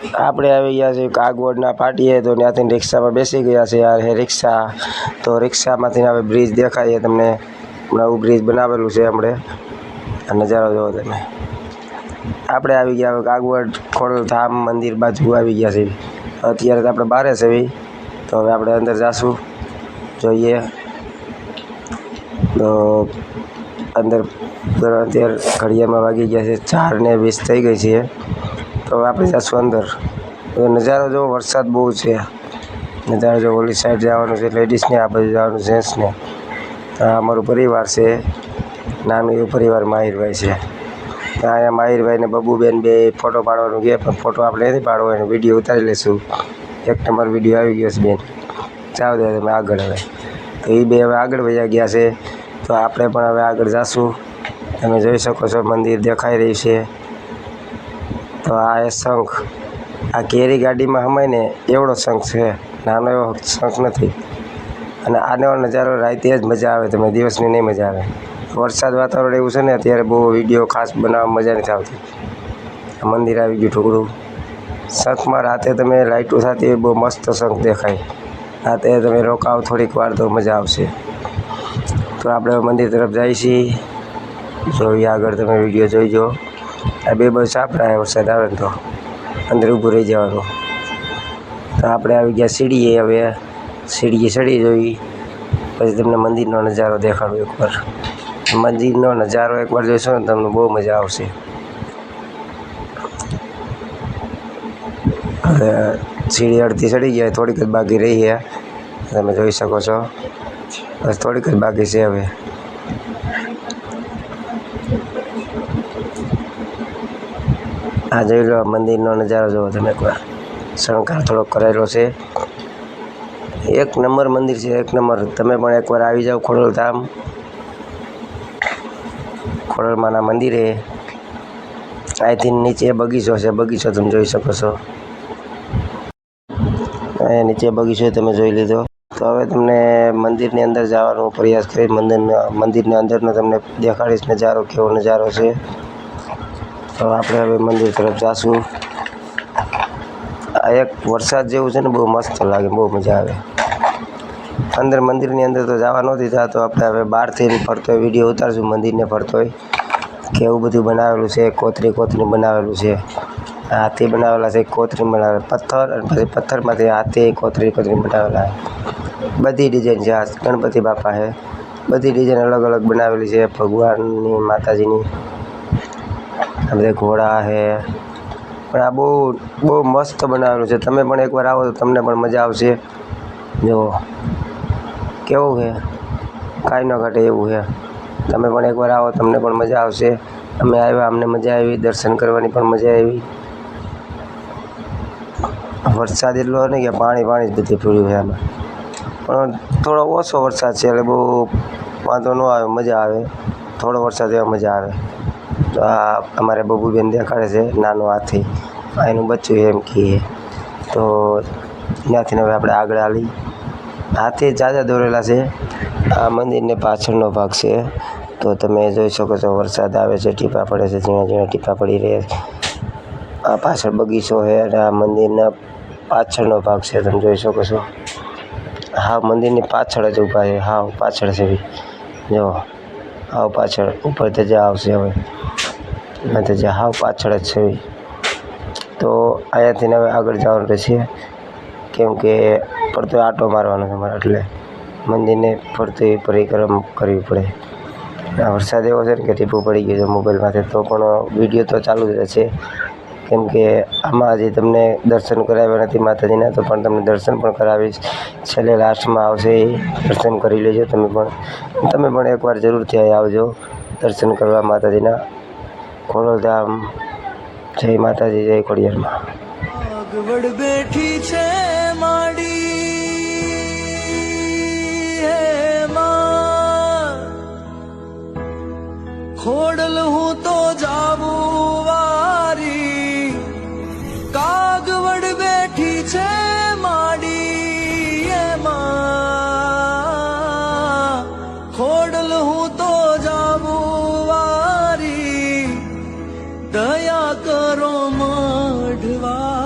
આપણે આવી ગયા છીએ કાગવડના પાટીએ, તો ત્યાંથી રિક્ષામાં બેસી ગયા છે આ હે રિક્ષા. તો રિક્ષામાંથી હવે બ્રિજ દેખાય છે તમને. નવું બ્રિજ બનાવેલું છે હમણે. આ નજારો જોવો તમે. આપણે આવી ગયા હવે કાગવડ, ખોડલ, ધામ, મંદિર બાજુ આવી ગયા છે અત્યારે તો આપણે બહાર છે એવી તો હવે આપણે અંદર જાશું. જોઈએ. તો અંદર અત્યારે ઘડિયાળમાં વાગી ગયા છે ચાર ને વીસ થઈ ગઈ છે. તો આપણે જઈશું અંદર નજારો જો વરસાદ બહુ છે. નજારો જો ઓલી સાઈડ જવાનું છે લેડીઝને આ બાજુ જવાનું જેન્ટ્સને આ અમારું પરિવાર છે. નાનું એવું પરિવાર માહિરભાઈ છે. અહીંયા માહિરભાઈને બબુબેન બે ફોટો પાડવાનું કહે પણ ફોટો આપણે નથી પાડવો, એનો વીડિયો ઉતારી લઈશું. એક નંબર વીડિયો આવી ગયો છે, બેન. જાવ દે તમે આગળ હવે. તો એ બે હવે આગળ વયા ગયા છે. તો આપણે પણ હવે આગળ જાશું. તમે જોઈ શકો છો, મંદિર દેખાઈ રહ્યું છે. તો આ એ શંખ. આ કેરી ગાડીમાં સમાય ને એવડો શંખ છે. નાનો એવો શંખ નથી. અને આનો નજારો રાતે જ મજા આવે, તમે દિવસની નહીં મજા આવે. વરસાદ વાતાવરણ એવું છે ને, અત્યારે બહુ વીડિયો ખાસ બનાવવા મજા નથી આવતી. મંદિર આવી ગયું ઠુકડું શંખમાં રાતે તમે લાઇટો થતી બહુ મસ્ત શંખ દેખાય. રાતે તમે રોકાવ, થોડીક વાર તો મજા આવશે. તો આપણે મંદિર તરફ જઈએ છીએ. જોઈએ આગળ તમે વીડિયો જોઈજો. આ બે બસ આપણા વરસાદ આવે તો અંદર ઊભું રહી જવાનું. તો આપણે આવી ગયા સીડીએ હવે. સીડીએ ચડી જોઈ. પછી તમને મંદિરનો નજારો દેખાડો એકવાર મંદિરનો નજારો એકવાર જોઈશો ને તમને બહુ મજા આવશે. હવે સીડી અડધી ચડી ગયા થોડીક જ બાકી રહી ગયા તમે જોઈ શકો છો. બસ થોડીક જ બાકી છે હવે. આ જોઈ લો મંદિરનો નજારો જુઓ તમે. એકવાર શણગાર થોડોક કરેલો છે. એક નંબર મંદિર છે, એક નંબર. તમે પણ એકવાર આવી જાઓ ખોડલ ધામ. ખોડલમાના મંદિરે. અહીંથી નીચે બગીચો છે, બગીચો તમે જોઈ શકો છો. અહીંયા નીચે બગીચો તમે જોઈ લીધો. તો હવે તમને મંદિરની અંદર જવાનો પ્રયાસ કરીશ મંદિરના, મંદિરની અંદરનો તમને દેખાડીશ નજારો, કેવો નજારો છે. તો આપણે હવે મંદિર તરફ જાશું. આ એક વરસાદ જેવું છે ને, બહુ મસ્ત લાગે, બહુ મજા આવે. અંદર મંદિરની અંદર તો જવા નહોતી થતો, આપણે હવે બહારથી ફરતો હોય, વીડિયો ઉતારશું, મંદિરને ફરતો હોય. કેવું બધું બનાવેલું છે કોતરી કોતરી બનાવેલું છે. હાથી બનાવેલા છે કોતરી બનાવેલા, પથ્થર, અને પછી પથ્થરમાંથી હાથી કોતરી કોતરી બનાવેલા. બધી ડિઝાઇન છે, આ ગણપતિ બાપા છે. બધી ડિઝાઇન અલગ અલગ બનાવેલી છે, ભગવાનની, માતાજીની. આ બધા ઘોડા છે પણ આ બહુ બહુ મસ્ત બનાવેલું છે. તમે પણ એકવાર આવો તો તમને પણ મજા આવશે. જુઓ કેવું છે કાંઈ ન ઘટે એવું છે તમે પણ એકવાર આવો, તમને પણ મજા આવશે. અમે આવ્યા, અમને મજા આવી, દર્શન કરવાની પણ મજા આવી. વરસાદ એટલો નહીં કે પાણી પાણી જ બધે પીળ્યું છે આમાં. પણ થોડો ઓછો વરસાદ છે એટલે બહુ વાંધો ન આવે, મજા આવે. થોડો વરસાદ એવા મજા આવે. તો આ અમારે બબુબેન દેખાડે છે, નાનો હાથી. આ એનું બચ્ચું એમ કહીએ તો ત્યાંથી હવે આપણે આગળ હાલી. હાથી જાજા દોરેલા છે. આ મંદિરને પાછળનો ભાગ છે. તો તમે જોઈ શકો છો, વરસાદ આવે છે, ટીપા પડે છે, ઝીણા ઝીણા ટીપા પડી રહે આ પાછળ બગીચો છે અને આ મંદિરના પાછળનો ભાગ છે, તમે જોઈ શકો છો. હા, મંદિરની પાછળ જ ઊભા છે. હા, પાછળ છે. જો. હાવ પાછળ. ઉપર ધજા આવશે હવે. અને ધજા હાવ પાછળ જ છે. તો અહીંયાથી હવે આગળ જવાનું રહેશે. કેમ કે ફરતો આટો મારવાનો છે મારે, એટલે મંદિરને ફરતી પરિક્રમ કરવી પડે. આ વરસાદ એવો છે ને કે ટીપું પડી ગયું છે મોબાઈલમાંથી, તો પણ વીડિયો તો ચાલુ જ રહેશે. કેમ કે આમાં હજી તમને દર્શન કરાવ્યા નથી માતાજીના, તો પણ તમને દર્શન પણ કરાવીશ. છેલ્લે લાસ્ટમાં આવશે એ દર્શન કરી લેજો તમે પણ. તમે પણ એકવાર જરૂરથી અહીં આવજો દર્શન કરવા માતાજીના. ખોડલધામ. જય માતાજી, જય ખોડિયારમાં. આગવડ બેઠી છે માડી ખોડલ હું દયા કરો માઢવા.